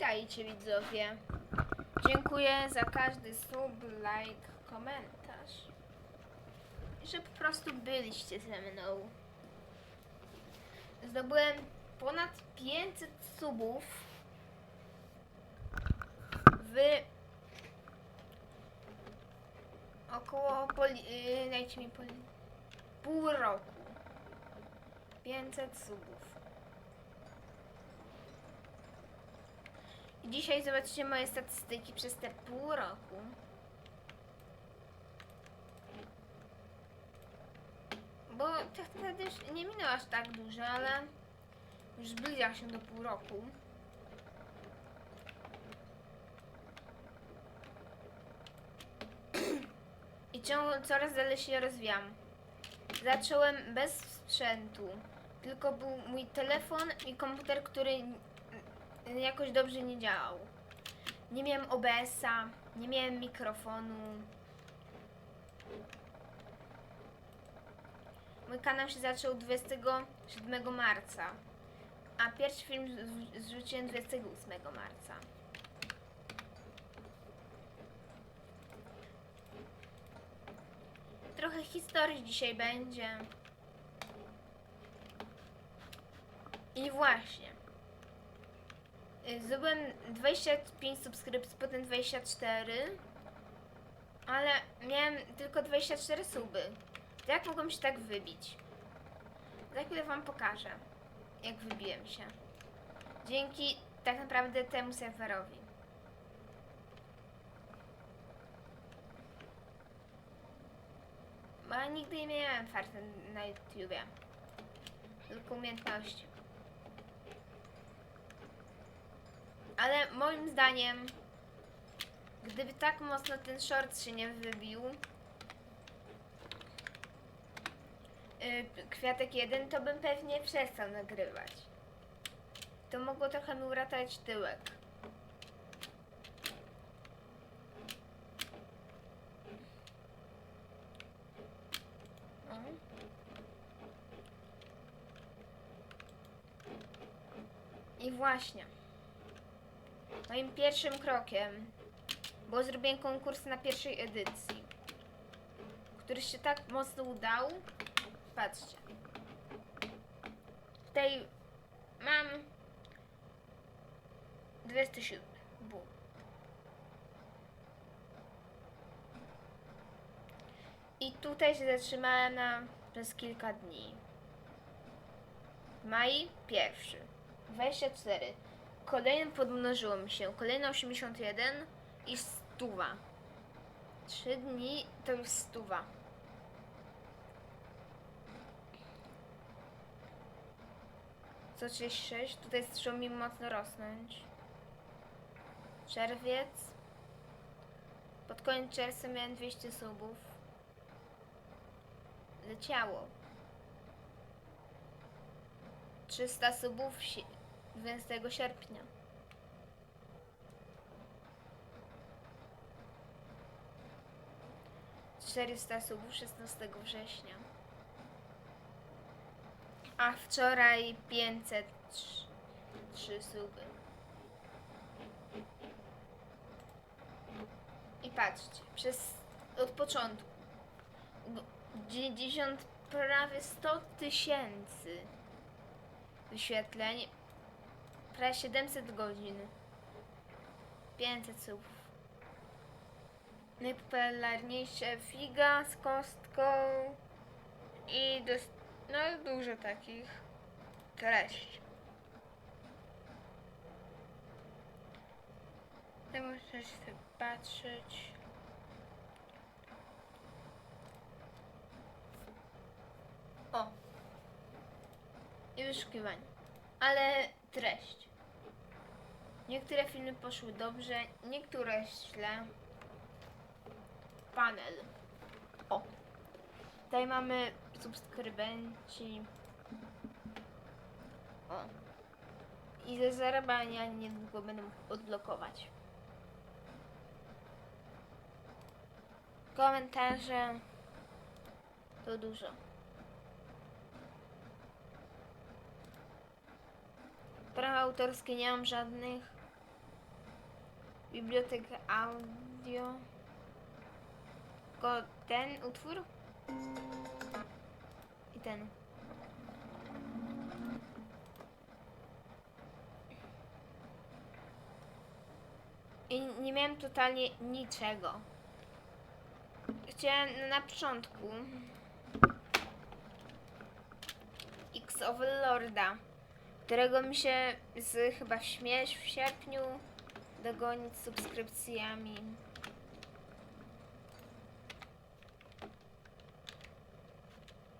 Witajcie widzowie. Dziękuję za każdy sub, like, komentarz. I Że po prostu byliście ze mną. Zdobyłem ponad 500 subów w około poli, yy, dajcie mi poli, pół roku. 500 subów. Dzisiaj zobaczycie moje statystyki przez te pół roku. Bo naprawdę już nie minęło aż tak dużo, ale już zbliża się do pół roku. I ciągle coraz dalej się rozwijam. Zacząłem bez sprzętu. Tylko był mój telefon i komputer, który jakoś dobrze nie działał. Nie miałem OBS-a, nie miałem mikrofonu. Mój kanał się zaczął 27 marca, a pierwszy film zrzuciłem 28 marca. Trochę historii dzisiaj będzie. I właśnie. Y, Zdobyłem 25 subskrypcji, potem 24. Ale miałem tylko 24 suby. To jak mogłem się tak wybić? Za chwilę wam pokażę, jak wybiłem się. Dzięki tak naprawdę temu serwerowi. Bo ja nigdy nie miałem farta na YouTubie. Tylko umiejętności. Ale moim zdaniem, gdyby tak mocno ten short się nie wybił, y, kwiatek jeden, to bym pewnie przestał nagrywać. To mogło trochę mi uratować tyłek. O. I właśnie. Moim pierwszym krokiem było zrobienie konkursu na pierwszej edycji, który się tak mocno udał. Patrzcie. Tutaj mam 27. Bum. I tutaj się zatrzymałem na przez kilka dni. Maj pierwszy. 24. Kolejny podmnożyło mi się. Kolejny 81 i stuwa. 3 dni to już stuwa. Co 36? Tutaj zaczął mi mocno rosnąć. Czerwiec. Pod koniec czerwca miałem 200 subów. Leciało. 300 subów si- 12 sierpnia. Czterysta subów 16 września. A wczoraj 503 suby. I patrzcie, przez od początku g- 90 prawie 100 tysięcy wyświetleń, prawie 700 godzin, 500 subów. Najpopularniejsze figa z kostką i dos- no dużo takich treści. Tak możesz sobie patrzeć. O! I wyszukiwanie. Ale treść. Niektóre filmy poszły dobrze, niektóre źle. Panel. O! Tutaj mamy subskrybenci. O. I ze zarabiania niedługo będę mógł odblokować. Komentarze to dużo. Prawa autorskie nie mam żadnych. Bibliotekę audio. Tylko ten utwór? I ten. I nie miałem totalnie niczego. Chciałem na początku X of Lorda, którego mi się z chyba śmierć w sierpniu dogonić subskrypcjami.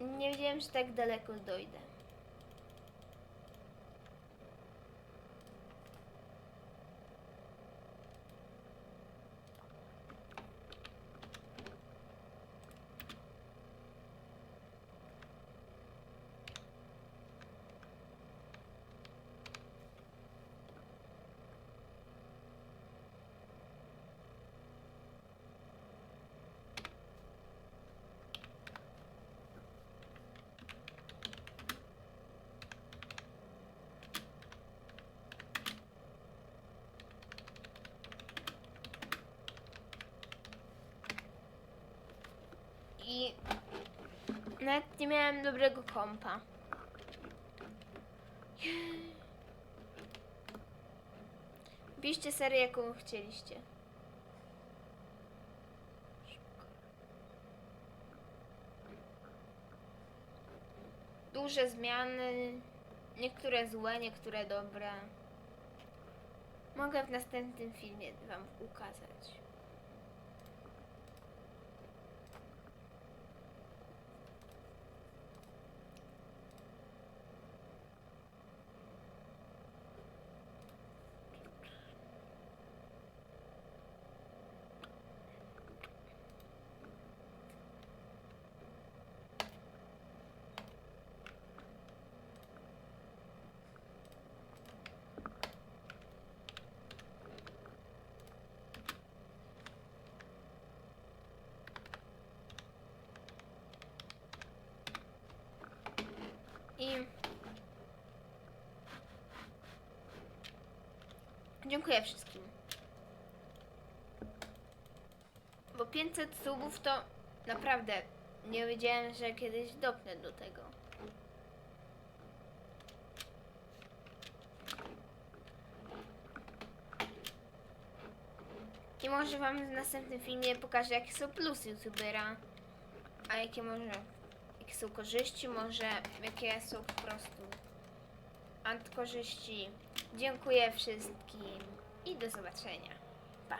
Nie wiedziałem, że tak daleko dojdę. I nawet nie miałem dobrego kompa. Piszcie serię, jaką chcieliście. Duże zmiany, niektóre złe, niektóre dobre. Mogę w następnym filmie Wam ukazać. I dziękuję wszystkim. Bo 500 subów to naprawdę nie wiedziałem, że kiedyś dopnę do tego. I może wam w następnym filmie pokażę jakie są plusy youtubera, a jakie może jakie są korzyści, może jakie są po prostu antykorzyści. Dziękuję wszystkim i do zobaczenia.